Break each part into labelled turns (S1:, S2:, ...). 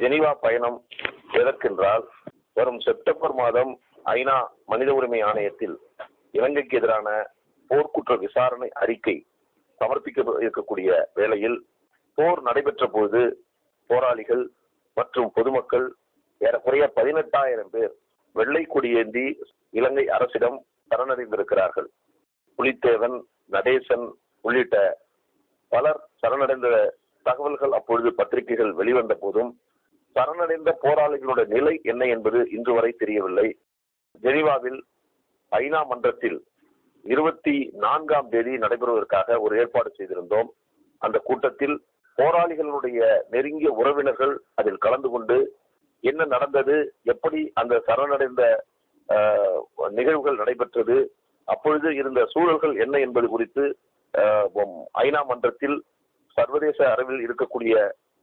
S1: Geneva பயணம் எதற்கென்றால் வரும் September மாதம் ஐநா மனித உரிமை ஆணையத்தில் இலங்கைக்கு எதிரான போர்க்குற்ற விசாரணை அறிக்கை சமர்ப்பிக்க இருக்கக்கூடிய வேளையில் போர் நடைபெற்ற போது போராளிகள் மற்றும் பொதுமக்கள் ஏறக்குறைய பதினெட்டாயிரம் பேர் வெள்ளை கொடியேந்தி இலங்கை அரசிடம் சரணடைந்திருக்கிறார்கள். புலித்தேவன் நடேசன் உள்ளிட்ட பலர் சரணடைந்த தகவல்கள் அப்பொழுது பத்திரிகைகள் வெளிவந்த போதும் சரணடைந்த போராளிகளுடைய நிலை என்ன என்பது இன்று வரை தெரியவில்லை. ஜெனீவாவில் ஐநா மன்றத்தில் இருபத்தி நான்காம் தேதி நடைபெறுவதற்காக ஒரு ஏற்பாடு செய்திருந்தோம். அந்த கூட்டத்தில் போராளிகளுடைய நெருங்கிய உறவினர்கள் அதில் கலந்து கொண்டு என்ன நடந்தது எப்படி அந்த சரணடைந்த நிகழ்வுகள் நடைபெற்றது அப்பொழுது இருந்த சூழல்கள் என்ன என்பது குறித்து ஐநா மன்றத்தில் சர்வதேச அளவில் இருக்கக்கூடிய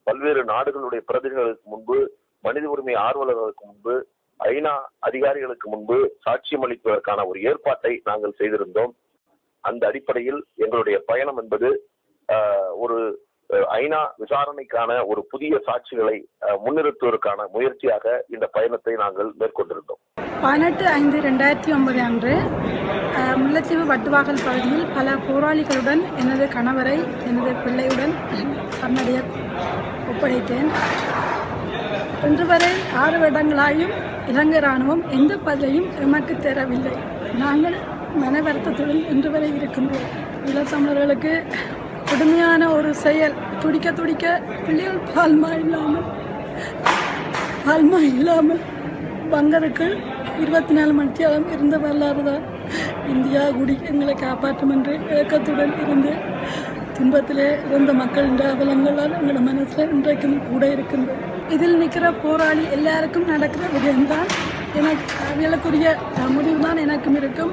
S1: பல்வேறு நாடுகளுடைய பிரதிநிதிகளுக்கு முன்பு மனித உரிமை ஆர்வலர்களுக்கு முன்பு ஐநா அதிகாரிகளுக்கு முன்பு சாட்சியம் அளிப்பதற்கான ஒரு ஏற்பாட்டை நாங்கள் செய்திருந்தோம். அந்த அடிப்படையில் எங்களுடைய பயணம் என்பது ஒரு ஐநா விசாரணைக்கான ஒரு புதிய சாட்சிகளை முன்னிறுத்துவதற்கான முயற்சியாக இந்த பயணத்தை நாங்கள் மேற்கொண்டிருந்தோம்.
S2: பதினெட்டு ஐந்து ரெண்டாயிரத்தி ஒன்பது அன்று முல்லைத்தீவு வட்டுவாகல் பகுதியில் பல போராளிகளுடன் எனது கணவரை எனது பிள்ளையுடன் சரணடைய ஒப்படைத்தேன். இன்று வரை ஆறு வருடங்களாயும் இலங்கை ராணுவம் எந்த பதிலையும் எமக்கு தரவில்லை. நாங்கள் மன வருத்தத்துடன் இன்று வரை இருக்கின்றோம் ஈழத்தமிழர்களுக்கு கொடுமையான ஒரு செயல். துடிக்க துடிக்க பிள்ளைகள் பால்மா இல்லாமல் பால்மா இல்லாமல் பங்கருக்கு இருபத்தி நாலு மணித்தியாலம் இருந்த வரலாறு தான் இந்தியா குடி எங்களை காப்பாற்றும் என்று ஏக்கத்துடன் இருந்து துன்பத்திலே இருந்த மக்களின் அவலங்களால் எங்களோட மனசில் இன்றைக்கும் கூட இருக்கின்றது இதில் நிற்கிற போராளி எல்லாருக்கும் நடக்கிற விஜயம்தான் எனக்கு அவர்களுக்குரிய முடிவு தான் எனக்கும் இருக்கும்.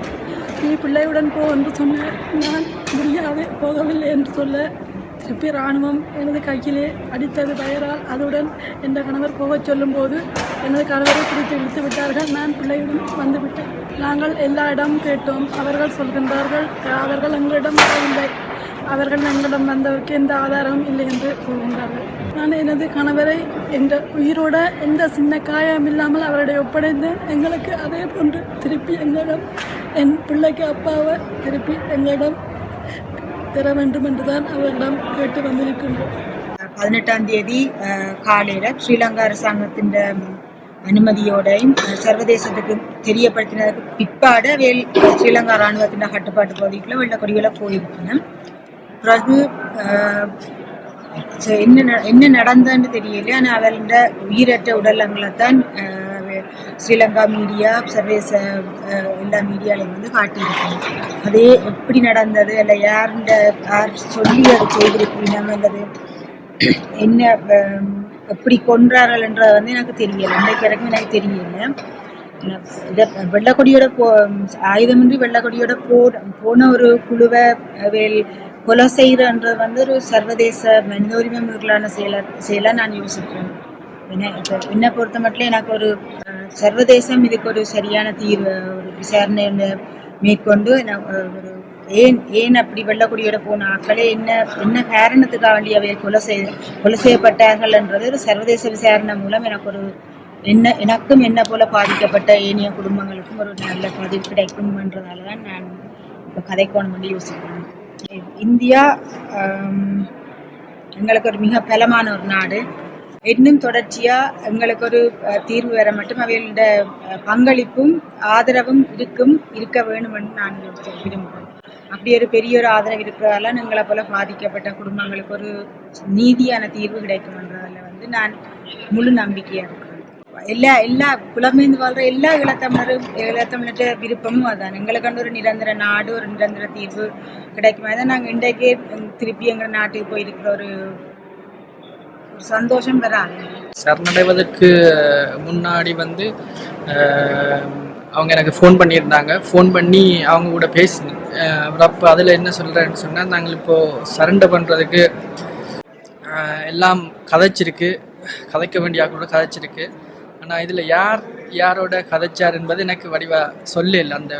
S2: நீ பிள்ளையுடன் போ என்று சொன்ன நான் முடியாது போகவில்லை என்று சொல்ல திருப்பி இராணுவம் எனது கையிலே அடித்தது பெயரால் அதுடன் என்ற கணவர் போகச் சொல்லும்போது எனது கணவரை பிடித்து இழுத்து விட்டார்கள். நான் பிள்ளையுடன் வந்துவிட்டேன். நாங்கள் எல்லா இடமும் கேட்டோம். அவர்கள் சொல்கின்றார்கள் அவர்கள் எங்களிடம் வரவில்லை. அவர்கள் எங்களிடம் வந்தவருக்கு எந்த ஆதாரமும் இல்லை என்று கூறுகின்றார்கள். நான் எனது கணவரை என்ற உயிரோட எந்த சின்ன காயம் இல்லாமல் அவருடைய ஒப்படைந்தேன் எங்களுக்கு அதே போன்று திருப்பி எங்களிடம் என் பிள்ளைக்கு அப்பாவை திருப்பி எங்களிடம் தர வேண்டும் என்றுதான் அவர்களிடம் கேட்டு வந்திருக்கின்றோம்.
S3: பதினெட்டாம் தேதி காலையில் காலையில ஸ்ரீலங்கா அரசாங்கத்தின் அனுமதியோடையும் சர்வதேசத்துக்கு தெரியப்படுத்தினதுக்கு பிற்பாடு வேல் ஸ்ரீலங்கா ராணுவத்தின் கட்டுப்பாட்டு பகுதிக்குள்ள வெள்ளக்கொடிகளை போயிருக்கணும் பிறகு என்ன என்ன நடந்தன்னு தெரியல ஆனால் அவர்கள உயிரற்ற உடலங்களை தான் ஸ்ரீலங்கா மீடியா சர்வதேச எல்லா மீடியாலையும் வந்து காட்டியிருக்காங்க அதே எப்படி நடந்தது? அல்ல யாருண்ட யார் சொல்லி அதை செய்திருக்கீங்க? அல்லது என்ன எப்படி கொன்றார்கள் என்றது வந்து எனக்கு தெரியல. இன்றைக்கு வரைக்கும் எனக்கு தெரியல. இதை வெள்ளக்கொடியோட போ ஆயுதமின்றி வெள்ளக்கொடியோட போ போன ஒரு குழுவை வேல் கொலை செய்கிறன்றது வந்து ஒரு சர்வதேச மனித உரிமை மீறலான செயலாக செயலாக நான் யோசிக்கிறேன். என்ன என்னை பொறுத்த மட்டும் எனக்கு ஒரு சர்வதேசம் இதுக்கு ஒரு சரியான தீர்வு ஒரு விசாரணை மேற்கொண்டு நான், ஒரு ஏன் ஏன் அப்படி வெள்ளக்குடியோட போன ஆக்களே என்ன என்ன காரணத்துக்காக வேண்டி அவை கொலை செய் கொலை செய்யப்பட்டார்கள் என்றது ஒரு சர்வதேச விசாரணை மூலம் எனக்கு ஒரு என்ன எனக்கும் என்ன போல பாதிக்கப்பட்ட ஏனைய குடும்பங்களுக்கும் ஒரு நல்ல பதிவு கிடைக்கும் என்றதால தான் நான் இப்போ கதைக்கோணம் வந்து யோசிக்கிறேன். இந்தியா எங்களுக்கு ஒரு மிக பலமான ஒரு நாடு. இன்னும் தொடர்ச்சியா எங்களுக்கு ஒரு தீர்வு வர மட்டும் அவைகளோட பங்களிப்பும் ஆதரவும் இருக்கும் இருக்க வேணும் என்று நான் விரும்புகிறேன் அப்படி ஒரு பெரிய ஒரு ஆதரவு இருக்கிறதால எங்களை போல பாதிக்கப்பட்ட குடும்பங்களுக்கு ஒரு நீதியான தீர்வு கிடைக்கும் என்றதில் வந்து நான் முழு நம்பிக்கையா இருக்கிறேன். எல்லா எல்லா புலமைந்து வாழ்ற எல்லா இளத்தமிழரும் ஈழத்தமிழர்கிட்ட விருப்பமும் அதான். எங்களுக்கு ஒரு நிரந்தர நாடு ஒரு நிரந்தர தீர்வு கிடைக்கும்? அதான் நாங்கள் இன்றைக்கே திருப்பி எங்கள் நாட்டுக்கு போயிருக்கிற ஒரு சந்தோஷம் பெறாங்க
S4: சரணடைவதற்கு முன்னாடி வந்து அவங்க எனக்கு ஃபோன் பண்ணியிருந்தாங்க. ஃபோன் பண்ணி அவங்க கூட பேசினேன். அப்புறம் அப்போ அதில் என்ன சொல்கிறேன்னு சொன்னால் நாங்கள் இப்போது சரண்டர் பண்ணுறதுக்கு எல்லாம் கதைச்சிருக்கு. கதைக்க வேண்டிய கூட கதைச்சிருக்கு. ஆனால் இதில் யார் யாரோட கதைச்சார் என்பது எனக்கு வடிவாக சொல்லல. அந்த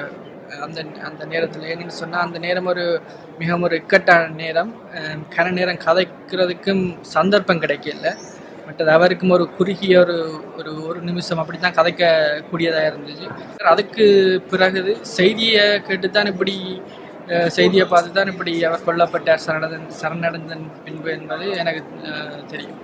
S4: அந்த அந்த நேரத்தில். என்னன்னு சொன்னால் அந்த நேரம் ஒரு மிகவும் ஒரு இக்கட்டான நேரம். கன நேரம் கதைக்கிறதுக்கும் சந்தர்ப்பம் கிடைக்கல. மற்றது அவருக்கும் ஒரு குறுகிய ஒரு ஒரு ஒரு நிமிஷம் அப்படி தான் கதைக்கக்கூடியதாக இருந்துச்சு அதுக்கு பிறகு செய்தியை கேட்டு தான் இப்படி செய்தியை பார்த்து தான் இப்படி அவர் கொல்லப்பட்டார். சரணடன் சரணடைந்தன் பின்பு என்பது எனக்கு தெரியும்.